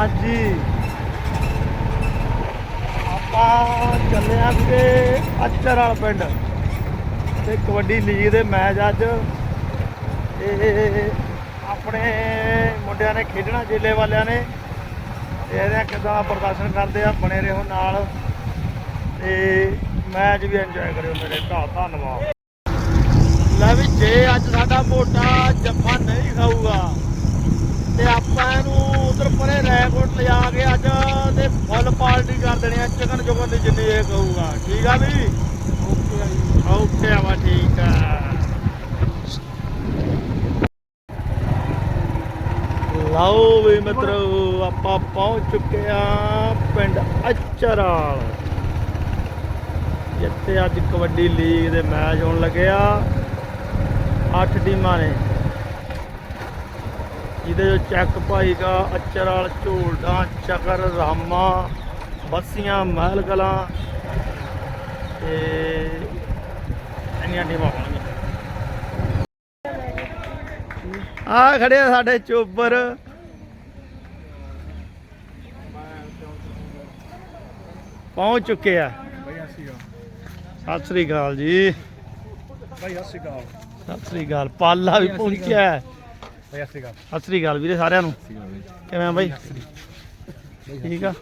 ਹਾਂਜੀ। ਆਪਾਂ ਚੱਲੇ ਆਂ ਵੀਰੇ ਅਚਰ ਵਾਲਾ ਪਿੰਡ। ਤੇ ਕਬੱਡੀ ਲੀਗ ਦੇ ਮੈਚ ਅੱਜ। ਇਹ ਆਪਣੇ ਮੁੰਡਿਆਂ ਨੇ ਖੇਡਣਾ, ਜੇਲੇ ਵਾਲਿਆਂ ਨੇ। ਤੇ ਇਹਦਾ ਕਿਦਾਂ ਦਾ ਪ੍ਰਦਰਸ਼ਨ ਕਰਦੇ ਆ, ਬਣੇ ਰਹੋ ਨਾਲ। ਤੇ ਮੈਚ ਵੀ ਇੰਜੋਏ ਕਰਿਓ ਮੇਰੇ ਭਰਾ, ਧੰਨਵਾਦ। ਲੈ ਵੀ ਜੇ ਅੱਜ ਸਾਡਾ ਮੋਟਾ ਜੱਫਾ ਨਹੀਂ ਖਾਊਗਾ। ਤੇ ਆਪਾਂ ਇਹਨੂੰ ਉਧਰ ਪਰੇ ਰੈਕੋਟ ਲਿਜਾ ਕੇ ਅੱਜ ਤੇ ਫੁੱਲ ਪਾਰਟੀ ਕਰ ਦੇਣੀ ਆ, ਚਿਕਨ ਚੁਕਨ ਦੀ ਜਿੰਨੀ ਇਹ ਕਹੂਗਾ। ਠੀਕ ਆ ਵੀ? ਓਕੇ ਆ ਓਕੇ ਆ ਵਾ ਠੀਕ ਆ। ਲਓ ਵੀ ਮਿੱਤਰੋ, ਆਪਾਂ ਪਹੁੰਚ ਚੁੱਕੇ ਆ ਪਿੰਡ ਅਚਰਾਲ ਜਿੱਥੇ ਅੱਜ ਕਬੱਡੀ ਲੀਗ ਦੇ ਮੈਚ ਹੋਣ ਲੱਗੇ ਆ। ਅੱਠ ਟੀਮਾਂ ਨੇ। ਜਿਹਦੇ ਜੋ ਚੱਕ ਭਾਈ ਦਾ ਅਚਰਾਲ ਝੋਲਡਾ ਚੱਕਰ ਰਾਮਾ ਬੱਸੀਆਂ ਮਹਿਲ ਕਲਾਂ ਤੇ ਇੰਨੀਆਂ ਟੀਮਾਂ ਹੋਣਗੀਆਂ। ਆ ਖੜੇ ਆ ਸਾਡੇ ਚੋਬਰ। ਪਹੁੰਚ ਚੁੱਕੇ ਆ। ਸਤਿ ਸ੍ਰੀ ਅਕਾਲ। ਜੀ। ਭਾਈ ਹਸੀਗਾ ਸਤਿ ਸ੍ਰੀ ਅਕਾਲ। ਪਾਲਾ ਵੀ ਪਹੁੰਚਿਆ। ਸਤਿ ਸ੍ਰੀ ਅਕਾਲ। ਵੀਰੇ ਸਾਰਿਆਂ ਨੂੰ। ਕਿਵੇਂ ਆ ਬਾਈ? ਠੀਕ ਆ?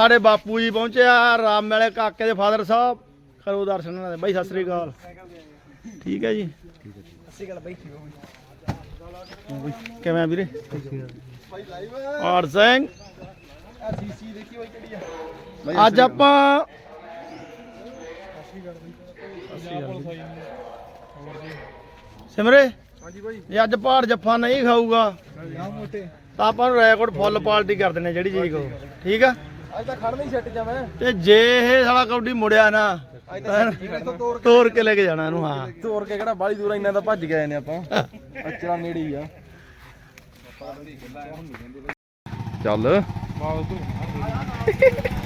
ਆੜੇ ਬਾਪੂ ਜੀ ਪਹੁੰਚਿਆ ਰਾਮ ਵਾਲੇ ਕਾਕੇ ਦੇ ਫਾਦਰ ਸਾਹਿਬ। ਕਰੋ ਦਰਸ਼ਨ ਇਹਨਾਂ ਦੇ। ਬਾਈ ਸਤਿ ਸ੍ਰੀ ਅਕਾਲ। ਠੀਕ ਹੈ ਜੀ ਕਿਵੇਂ ਆ ਵੀਰੇ? ਔਰ ਸਿੰਘ। ਆ? ਅੱਜ ਆਪਾਂ ਸਿਮਰੇ? ਹਾਂਜੀ ਭਾਈ ਜੇ ਅੱਜ ਪਹਾੜ ਜੱਫਾ ਨਹੀਂ ਖਾਊਗਾ। ਆ ਮੋਟੇ। ਤਾਂ ਆਪਾਂ ਨੂੰ ਰੈਕੋਰਡ ਫੁੱਲ ਪਾਰਟੀ ਕਰ ਦਿੰਨੇ ਜਿਹੜੀ ਚੀਜ਼ ਕਹੋ ਠੀਕ ਆ? ਅੱਜ ਤਾਂ ਖੜ ਨਹੀਂ ਛੱਟ ਜਾ ਮੈਂ ਤੇ ਜੇ ਇਹ ਸਾਲਾ ਕਬੱਡੀ ਮੁੜਿਆ ਨਾ ਅੱਜ ਤਾਂ ਤੋਂ ਤੋੜ ਤੋੜ ਕੇ ਲੈ ਕੇ ਜਾਣਾ ਇਹਨੂੰ ਹਾਂ। ਤੋੜ ਕੇ ਕਿਹੜਾ ਬਾਲੀ ਦੂਰ ਇੰਨਾ ਤਾਂ ਭੱਜ ਗਏ ਨੇ ਆਪਾਂ। ਅਚਰਾ ਨੇੜੇ ਹੀ ਆ। ਚੱਲ।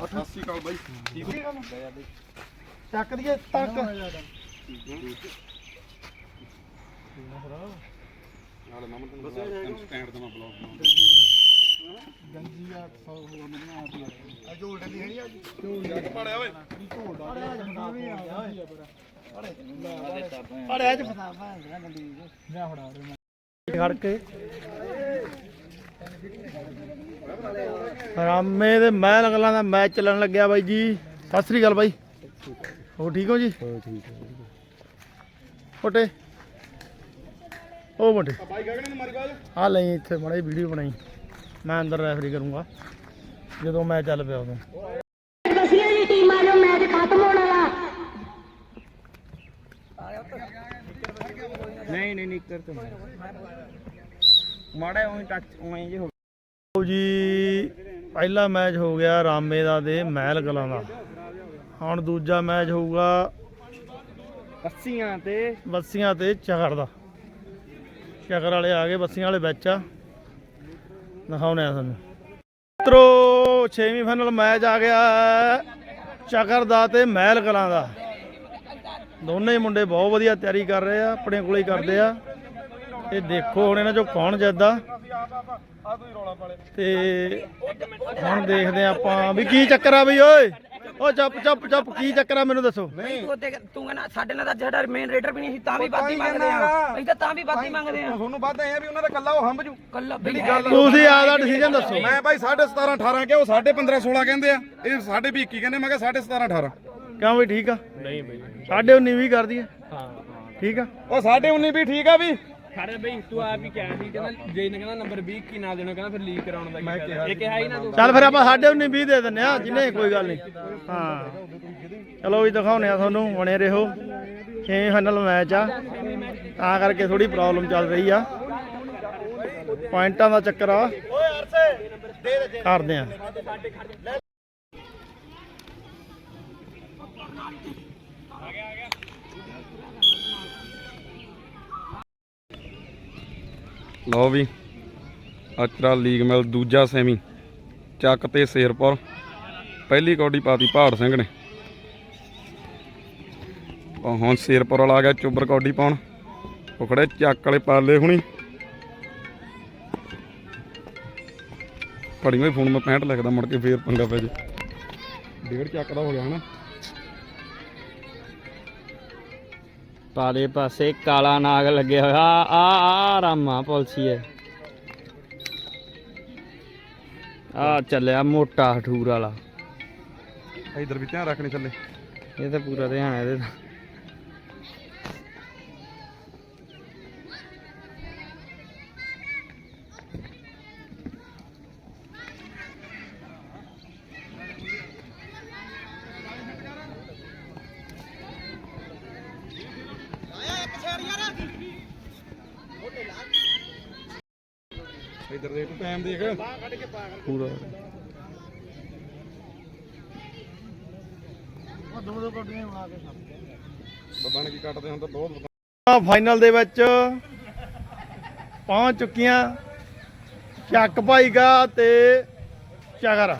88 ਕਾਲ ਬਾਈ। ਚੱਕ ਦੀਏ ਤੱਕ। ਨਾਲ ਨਮਨ ਤੈਨੂੰ ਸਟੈਂਡ ਦਾ ਮੈਂ ਬਲੌਗ ਬਣਾਉਂਦਾ ਪੜਿਆ ਓਏ। ਪੜਿਆ ਚ ਫਸਾ ਖੜ ਕੇ। ਰਾਮੇ ਦੇ ਮਹਿਲ ਗੱਲਾਂ ਦਾ ਮੈਚ ਚੱਲਣ ਲੱਗਿਆ ਬਾਈ ਜੀ। ਸਤਿ ਸ੍ਰੀ ਅਕਾਲ ਬਾਈ। ਹੋ ਠੀਕ ਹੋ ਜੀ? ਹੋ ਠੀਕ ਹੈ ਫੋਟੇ। ਉਹ ਮੋਟੇ ਬਾਈ ਗਗਨ ਨੂੰ ਮਾਰੀ ਬਾਜ ਆ ਲਈ ਇੱਥੇ ਮੜੀ ਵੀਡੀਓ ਬਣਾਈ। ਮੈਂ ਅੰਦਰ ਰੈਫਰੀ ਕਰੂੰਗਾ। ਜਦੋਂ ਮੈਚ ਚੱਲ ਪਿਆ ਉਦੋਂ। ਦਸੀਆਂ ਹੀ ਟੀਮਾਂ ਜੋ ਮੈਚ ਖਤਮ ਹੋਣ ਵਾਲਾ। ਨਹੀਂ ਨਹੀਂ ਨਿੱਕਰ ਤੋਂ। ਮਾੜਾ ਉਹੀ ਟੱਚ ਉਹੀ ਜੇ ਲਓ ਜੀ ਪਹਿਲਾ ਮੈਚ ਹੋ ਗਿਆ ਰਾਮੇ ਦਾ ਤੇ ਮਹਿਲ ਕਲਾਂ ਦਾ। ਹੁਣ ਦੂਜਾ ਮੈਚ ਹੋਊਗਾ ਕੱਸੀਆਂ ਤੇ। ਬੱਸੀਆਂ ਤੇ ਚਗਰ ਦਾ। ਚਗਰ ਵਾਲੇ ਆ ਗਏ ਬੱਸੀਆਂ ਵਾਲੇ ਵਿੱਚ ਆ। ਦਿਖਾਉਣੇ ਆ ਤੁਹਾਨੂੰ। ਮਿੱਤਰੋ 6ਵੀਂ ਫਾਈਨਲ ਮੈਚ ਆ ਗਿਆ ਚਗਰ ਦਾ ਤੇ ਮਹਿਲ ਕਲਾਂ ਦਾ। ਦੋਨੇ ਹੀ ਮੁੰਡੇ ਬਹੁਤ ਵਧੀਆ ਤਿਆਰੀ ਕਰ ਰਹੇ ਆ ਆਪਣੇ ਕੋਲੇ ਹੀ ਕਰਦੇ ਆ। ਇਹ ਦੇਖੋ ਹੁਣ ਇਹਨਾਂ ਚੋਂ ਕੌਣ ਜਿੱਤਦਾ। ਤੇ ਹੁਣ ਦੇਖਦੇ ਆ ਆਪਾਂ ਵੀ ਕੀ ਚੱਕਰ ਆ ਬਈ ਓਏ। ਓ ਚੱਪ ਚੱਪ ਚੱਪ ਕੀ ਚੱਕਰ ਆ ਮੈਨੂੰ ਦੱਸੋ। ਤੂੰ ਤੇ ਤੂੰ ਕਹਿੰਦਾ ਸਾਡੇ ਨਾਲ ਤਾਂ ਜਿਹੜਾ ਮੇਨ ਰੇਡਰ ਵੀ ਨਹੀਂ ਸੀ ਤਾਂ ਵੀ ਬਾਤੀ ਮੰਗਦੇ ਆ। ਅਸੀਂ ਤਾਂ ਤਾਂ ਵੀ ਬਾਤੀ ਮੰਗਦੇ ਆ। ਤੁਹਾਨੂੰ ਵੱਧ ਐ ਵੀ ਉਹਨਾਂ ਦਾ ਕੱਲਾ ਉਹ ਹੰਬ ਜੂ। ਕੱਲਾ ਤੁਸੀਂ ਆਪਦਾ ਡਿਸੀਜਨ ਦੱਸੋ। ਮੈਂ ਬਾਈ 17.5 18 ਕਿਹਾ ਉਹ 15.5 16 ਕਹਿੰਦੇ ਆ। ਇਹ ਸਾਡੇ ਵੀ 21 ਕਹਿੰਦੇ ਮੈਂ ਕਿਹਾ 17.5 18 ਕਿਉਂ ਵੀ ਠੀਕ ਆ? ਨਹੀਂ ਬਈ। ਸਾਡੇ 19 ਵੀ ਕਰ ਦਈਏ ਹਾਂ ਠੀਕ ਆ? ਉਹ ਸਾਡੇ 19 ਵੀ ਠੀਕ ਆ ਵੀ। ਖੜੇ ਬਈ ਤੂੰ ਆਪ ਹੀ ਕਿਹਾ ਸੀ ਕਹਿੰਦਾ ਜੇ ਨੇ ਕਹਿੰਦਾ ਨੰਬਰ 20 ਕੀ ਨਾ ਦੇਣਾ ਕਹਿੰਦਾ ਫਿਰ ਲੀਕ ਕਰਾਉਣ ਦਾ ਕੀ ਫਾਇਦਾ। ਇਹ ਕਿਹਾ ਹੀ ਨਾ ਤੂੰ। ਚੱਲ ਫਿਰ ਆਪਾਂ ਸਾਡੇ 19 20 ਦੇ ਦਿੰਨੇ ਆ ਜਿੰਨੇ ਕੋਈ ਗੱਲ ਨਹੀਂ। ਹਾਂ। ਚਲੋ ਵੀ ਦਿਖਾਉਨੇ ਆ ਤੁਹਾਨੂੰ ਬਣੇ ਰਹੋ। ਛੇਵੇਂ ਫਾਈਨਲ ਮੈਚ ਆ। ਤਾਂ ਕਰਕੇ ਥੋੜੀ ਪ੍ਰੋਬਲਮ ਚੱਲ ਰਹੀ ਆ। ਪੁਆਇੰਟਾਂ ਦਾ ਚੱਕਰ ਆ। ਕਰਦੇ ਆ ਲਓ ਵੀ ਅਚਰਾ ਲੀਗ ਮਿਲ ਦੂਜਾ ਸੈਮੀ ਚੱਕ ਤੇ ਸ਼ੇਰਪੁਰ, ਪਹਿਲੀ ਕੌਡੀ ਪਾਤੀ ਪਹਾੜ ਸਿੰਘ ਨੇ। ਹੁਣ ਸ਼ੇਰਪੁਰ ਵਾਲਾ ਆ ਗਿਆ ਚੁੱਬਰ ਕੌਡੀ ਪਾਉਣ, ਉਹ ਖੜੇ ਚੱਕ ਵਾਲੇ ਪਾਲੇ ਹੁਣੀ। ਪੜੀ ਹੋਈ ਫੋਨ ਮੈਂ 65 ਲਿਖਦਾ ਮੁੜ ਕੇ ਫੇਰ ਪੰਗਾ ਪੈ ਜੇ। ਡੇਢ ਚੱਕ ਦਾ ਹੋ ਗਿਆ ਹਨਾ। ਪਾਲੇ ਪਾਸੇ ਕਾਲਾ ਨਾਗ ਲੱਗਿਆ ਹੋਇਆ ਆ ਆ ਰਾਮਾ ਪੁਲਸੀ ਹੈ। ਆ ਚੱਲਿਆ ਮੋਟਾ ਹਠੂਰ ਵਾਲਾ। ਇਧਰ ਵੀ ਧਿਆਨ ਰੱਖਣੀ ਥੱਲੇ। ਇਹ ਤਾਂ ਪੂਰਾ ਧਿਆਨ ਹੈ ਇਹਦੇ ਦਾ ਇਧਰ ਦੇਖ ਤੂੰ ਟਾਈਮ ਦੇਖ। ਪੂਰਾ। ਬੱਬਾ ਨੇ ਕੀ ਕੱਟਦੇ ਹੁਣ ਤਾਂ ਬਹੁਤ ਫਾਈਨਲ ਦੇ ਵਿੱਚ ਪਹੁੰਚ ਚੁੱਕੀਆਂ ਚੱਕ ਭਾਈਗਾ ਤੇ ਚਗਰ।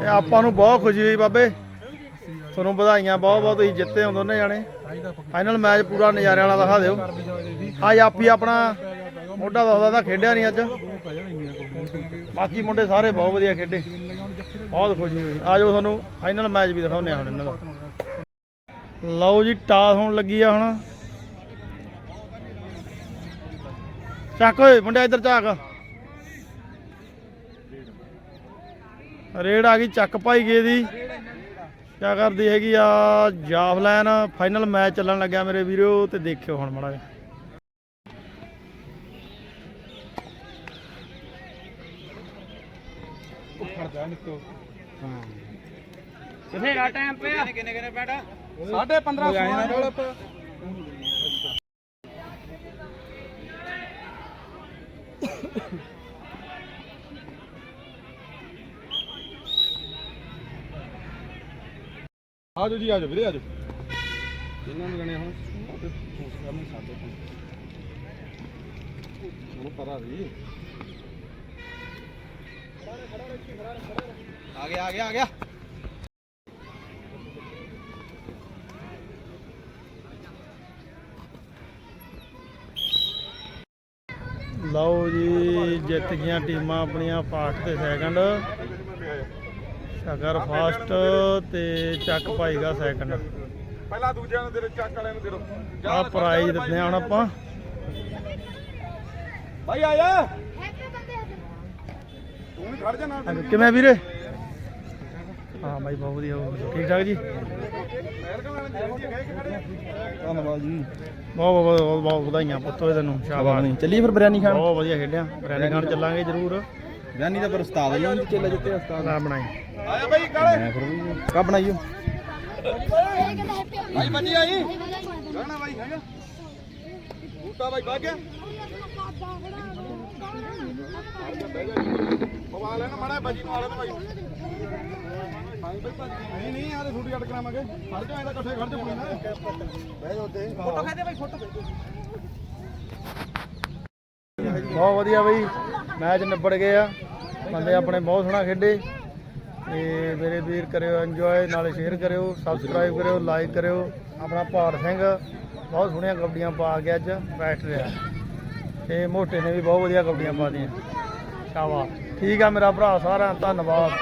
ਤੇ ਆਪਾਂ ਨੂੰ ਬਹੁਤ ਖੁਸ਼ੀ ਹੋਈ ਬਾਬੇ। ਤੁਹਾਨੂੰ ਵਧਾਈਆਂ, ਬਹੁਤ ਬਹੁਤ ਤੁਸੀਂ ਜਿੱਤੇ ਹੋ ਦੋਨੇ ਜਾਣੇ। ਫਾਈਨਲ ਮੈਚ ਪੂਰਾ ਨਜ਼ਾਰੇ ਵਾਲਾ ਦਿਖਾ ਦਿਓ। ਅੱਜ ਆਪੀ ਆਪਣਾ ਮੋਢਾ ਦੱਸਦਾ ਤਾਂ ਖੇਡਿਆ ਨਹੀਂ ਅੱਜ। ਬਾਕੀ ਮੁੰਡੇ ਸਾਰੇ ਬਹੁਤ ਵਧੀਆ ਖੇਡੇ। ਬਹੁਤ ਖੁਸ਼ੀ ਹੋਈ। ਆਜੋ ਤੁਹਾਨੂੰ ਫਾਈਨਲ ਮੈਚ ਵੀ ਦਿਖਾਉਂਦੇ ਆ ਹੁਣ ਇਹਨਾਂ ਦਾ। ਲਓ ਜੀ, ਟਾਸ ਹੋਣ ਲੱਗੀ ਆ ਹੁਣ। ਚੱਕ ਓਏ, ਮੁੰਡਿਆ ਇੱਧਰ ਝਾਕ। ਰੇਡ ਆ ਗਈ ਚੱਕ ਭਾਈ ਗੇ ਦੀ। ਕਿਆ ਕਰਦੀ ਹੈਗੀ ਆ ਜਾਫਲਾਈਨ ਫਾਈਨਲ ਮੈਚ ਚੱਲਣ ਲੱਗਿਆ ਮੇਰੇ ਵੀਰੋ ਤੇ ਦੇਖਿਓ ਹੁਣ ਮੜਾ ਬਥੇਰਾ ਟਾਈਮ ਪਿਆ? ਸਾਢੇ 15 16 ਨਾਲ ਆਜੋ ਜੀ ਆਜੋ ਵੀਰੇ ਆਜੋ। ਇਹਨਾਂ ਨੂੰ ਗਣੇ ਹੁਣ ਉਹਨੂੰ ਸਾਡੇ ਉਹਨੂੰ ਪਤਾ ਸੀ ਆ ਗਿਆ ਆ ਗਿਆ ਆ ਗਿਆ। ਲਓ ਜੀ ਜਿੱਤ ਗਈਆਂ ਟੀਮਾਂ ਆਪਣੀਆਂ ਫਾਸਟ ਤੇ ਸੈਕੰਡ ਸ਼ਗਰ ਫਾਸਟ ਤੇ ਚੱਕ ਭਾਈਗਾ ਸੈਕੰਡ ਪਹਿਲਾਂ ਦੂਜਿਆਂ ਨੂੰ ਦੇ ਚੱਕ ਵਾਲਿਆਂ ਨੂੰ ਦੇ ਦਿਓ ਆ ਪ੍ਰਾਈਜ਼ ਦਿੰਦੇ ਆ ਹੁਣ ਆਪਾਂ। ਭਾਈ ਆ ਜਾ। ਤੂੰ ਵੀ ਖੜ ਜਾ ਨਾਲ ਕਿਵੇਂ ਵੀਰੇ? ਹਾਂ ਬਾਈ ਬਹੁਤ ਵਧੀਆ। ਠੀਕ ਠਾਕ ਜੀ? ਧੰਨਵਾਦ ਜੀ। ਬਹੁਤ ਬਹੁਤ ਬਹੁਤ- ਬਹੁਤ ਵਧਾਈਆਂ ਪੁੱਤੋ ਤੈਨੂੰ ਸ਼ਾਬਾਸ਼। ਚੱਲੀਏ ਫਿਰ ਬਿਰਿਆਨੀ ਖਾਣ। ਬਹੁਤ ਵਧੀਆ ਖੇਡਿਆ। ਬਰੈਂਡ ਖਾਣ ਚੱਲਾਂਗੇ ਜ਼ਰੂਰ। ਬਿਰਿਆਨੀ ਦਾ ਪਰ ਉਸਤਾਦ ਨਹੀਂ ਚੱਲੇ ਜਿੱਤੇ ਉਸਤਾਦ ਨਾ ਬਣਾਈ। ਆਇਆ ਭਾਈ ਕਾਲੇ। ਮੈਂ ਫਿਰ ਵੀ ਕਾ ਬਣਾਈਓ? ਭਾਈ ਬੱਜੀ ਆਈ। ਗਾਣਾ ਭਾਈ ਹੈਗਾ। ਬੂਟਾ ਭਾਈ ਵਗ ਗਿਆ। ਮੋਬਾਈਲ ਲੈਣਾ ਮਾੜਾ ਬੱਜੀ ਨੂੰ ਆ ਲੈਣਾ ਭਾਈ ਹਾਂ ਭਾਈ ਭੱਜ ਗਈ। ਨਹੀਂ ਨਹੀਂ ਆਰੇ ਛੋਟੀ ਅੱਡ ਕਰਾਵਾਂਗੇ ਖੜ ਜਾ ਇਹਦਾ ਇਕੱਠੇ ਖੜ ਜਾ ਕੋਈ ਨਾ ਬਹਿ ਜਾ ਉੱਤੇ। ਫੋਟੋ ਖਾਦੇ ਭਾਈ ਫੋਟੋ ਬਹੁਤ ਵਧੀਆ ਬਈ। ਮੈਚ ਨਿਬੜ ਗਏ ਆ। ਬੰਦੇ ਆਪਣੇ ਬਹੁਤ ਸੋਹਣਾ ਖੇਡੇ। ਤੇ ਮੇਰੇ ਵੀਰ ਕਰਿਓ ਐਂਜੋਏ ਨਾਲੇ ਸ਼ੇਅਰ ਕਰਿਓ ਸਬਸਕ੍ਰਾਈਬ ਕਰਿਓ ਲਾਈਕ ਕਰਿਓ। ਆਪਣਾ ਭਾਰ ਸਿੰਘ, ਬਹੁਤ ਸੋਹਣੀਆਂ ਕਬੱਡੀਆਂ ਪਾ ਕੇ ਅੱਜ ਬੈਠ ਰਿਹਾ। ਤੇ ਮੋਟੇ ਨੇ ਵੀ ਬਹੁਤ ਵਧੀਆ ਕਬੱਡੀਆਂ ਪਾ ਦੀਆਂ ਸ਼ਾਬਾਸ਼। ਠੀਕ ਆ ਮੇਰਾ ਭਰਾ ਸਾਰਿਆਂ ਦਾ ਧੰਨਵਾਦ।